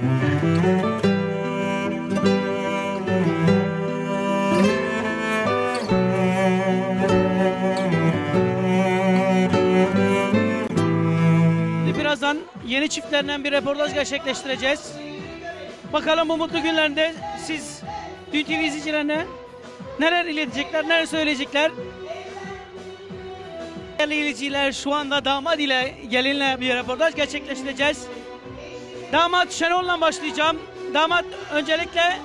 Birazdan yeni çiftlerden bir röportaj gerçekleştireceğiz. Bakalım bu mutlu günlerinde siz Dün TV izleyicilerine neler iletecekler, neler söyleyecekler. Değerli izleyiciler şu anda damat ile gelinle bir röportaj gerçekleştireceğiz. Damat Şenol'la başlayacağım. Damat öncelikle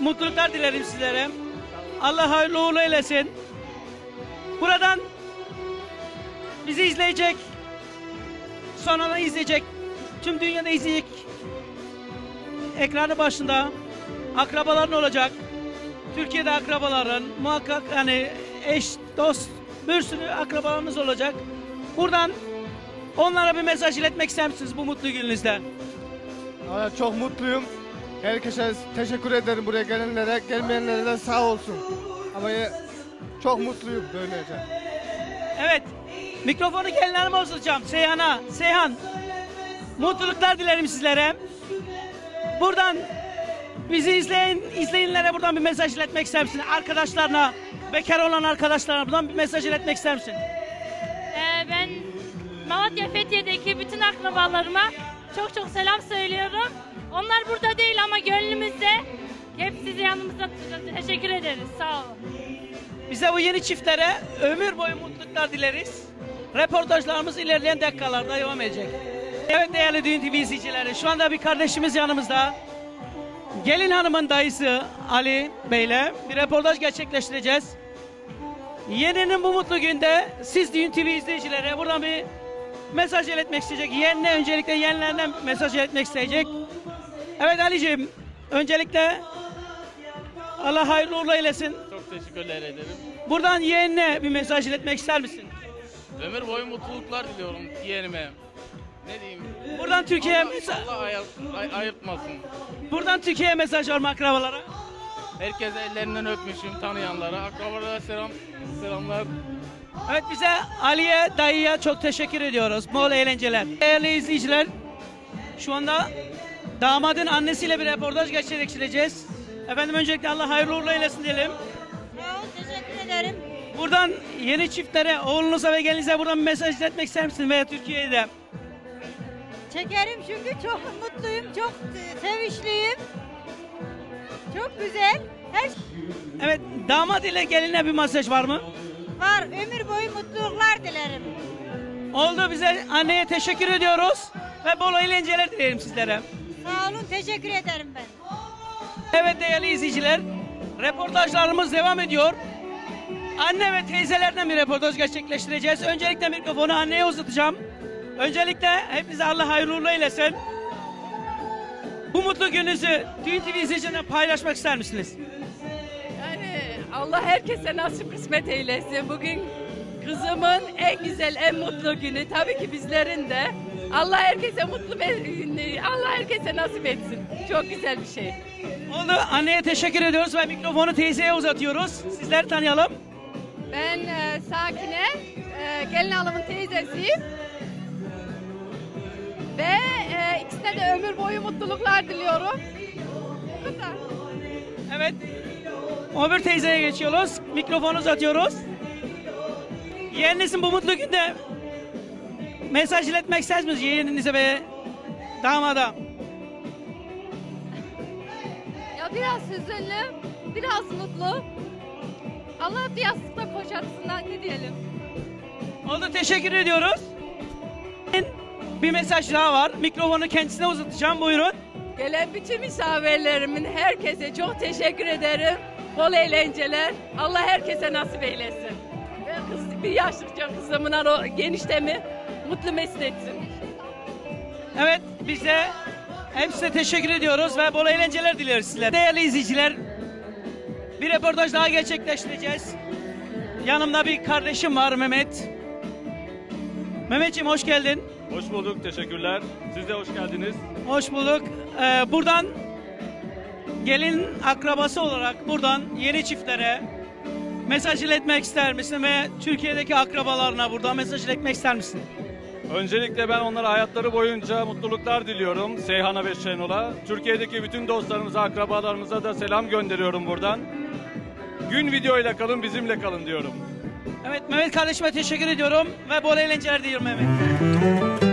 mutluluklar dilerim sizlere. Allah hayırlı uğurlu eylesin. Buradan bizi izleyecek, sonra izleyecek, tüm dünyada izleyecek ekranı başında akrabaların olacak. Türkiye'de akrabaların muhakkak yani eş, dost bir sürü akrabalarımız olacak. Buradan onlara bir mesaj iletmek ister misiniz bu mutlu gününüzde? Aa, çok mutluyum. Herkese teşekkür ederim buraya gelenlere, gelmeyenlere de sağ olsun. Ama ya- çok mutluyum böylece. Evet. Mikrofonu gelinlerime uzatacağım. Seyhan'a. Seyhan. Mutluluklar dilerim sizlere. Buradan bizi izleyen izleyenlere buradan bir mesaj iletmek ister misin? Arkadaşlarına, bekar olan arkadaşlarına buradan bir mesaj iletmek ister misin? Ee, ben Malatya Fethiye'deki bütün akrabalarıma çok çok selam söylüyorum. Onlar burada değil ama gönlümüzde. Hep sizi yanımızda tutacağız. Teşekkür ederiz. Sağ olun. Bize bu yeni çiftlere ömür boyu mutluluklar dileriz. Reportajlarımız ilerleyen dakikalarda devam edecek. Evet değerli Düğün TV izleyicileri şu anda bir kardeşimiz yanımızda. Gelin hanımın dayısı Ali Bey'le bir reportaj gerçekleştireceğiz. Yeninin bu mutlu günde siz Düğün TV izleyicilere buradan bir mesaj iletmek isteyecek. Yeğenine öncelikle yeğenlerine mesaj iletmek isteyecek. Evet Ali'ciğim öncelikle Allah hayırlı uğurlu eylesin. Çok teşekkürler ederim. Buradan yeğenine bir mesaj iletmek ister misin? Ömür boyu mutluluklar diliyorum yeğenime. Ne diyeyim? Buradan Türkiye'ye mesaj Allah ayır, ay- ayırtmasın. Buradan Türkiye'ye mesaj var mı akrabalara? Herkese ellerinden öpmüşüm tanıyanlara. Akrabalara selam, selamlar. Evet bize Ali'ye, dayıya çok teşekkür ediyoruz. Bol eğlenceler. Değerli izleyiciler, şu anda damadın annesiyle bir reportaj gerçekleştireceğiz. Efendim öncelikle Allah hayırlı uğurlu eylesin diyelim. Ol, teşekkür ederim. Buradan yeni çiftlere, oğlunuza ve gelinize buradan bir mesaj iletmek ister misin veya Türkiye'ye de? Çekerim çünkü çok mutluyum, çok sevinçliyim. Çok güzel. Her Evet, damat ile geline bir mesaj var mı? Var. Ömür boyu mutluluklar dilerim. Oldu bize anneye teşekkür ediyoruz ve bol eğlenceler dilerim sizlere. Sağ olun, teşekkür ederim ben. Evet değerli izleyiciler, reportajlarımız devam ediyor. Anne ve teyzelerden bir reportaj gerçekleştireceğiz. Öncelikle mikrofonu anneye uzatacağım. Öncelikle hepinize Allah hayırlı uğurlu eylesin. Bu mutlu gününüzü Düğün TV izleyicilerine paylaşmak ister misiniz? Allah herkese nasip kısmet eylesin. Bugün kızımın en güzel, en mutlu günü. Tabii ki bizlerin de. Allah herkese mutlu Allah herkese nasip etsin. Çok güzel bir şey. Oldu. Anneye teşekkür ediyoruz ve mikrofonu teyzeye uzatıyoruz. Sizleri tanıyalım. Ben e, Sakine, e, gelin hanımın teyzesiyim. Ve e, ikisine de ömür boyu mutluluklar diliyorum. Bu kadar. Evet. Öbür teyzeye geçiyoruz. Mikrofonu uzatıyoruz. Yeğeninizin bu mutlu günde mesaj iletmek ister misiniz yeğeninize ve damada? Ya biraz hüzünlü, biraz mutlu. Allah bir yastıkla koşatsınlar ne diyelim. Oldu teşekkür ediyoruz. Bir mesaj daha var. Mikrofonu kendisine uzatacağım. Buyurun. Gelen bütün misafirlerimin herkese çok teşekkür ederim. Bol eğlenceler. Allah herkese nasip eylesin. Kız, bir yaşlıkça kızımın o geniştemi mutlu mesut etsin. Evet biz de hepsine teşekkür ediyoruz ve bol eğlenceler dileriz sizlere. Değerli izleyiciler bir röportaj daha gerçekleştireceğiz. Yanımda bir kardeşim var Mehmet. Mehmetciğim hoş geldin. Hoş bulduk, teşekkürler. Siz de hoş geldiniz. Hoş bulduk. Ee, buradan gelin akrabası olarak buradan yeni çiftlere mesaj iletmek ister misin ve Türkiye'deki akrabalarına buradan mesaj iletmek ister misin? Öncelikle ben onlara hayatları boyunca mutluluklar diliyorum Seyhan'a ve Şenol'a. Türkiye'deki bütün dostlarımıza, akrabalarımıza da selam gönderiyorum buradan. Gün videoyla kalın, bizimle kalın diyorum. Evet Mehmet kardeşime teşekkür ediyorum ve bol eğlenceler diliyorum Mehmet.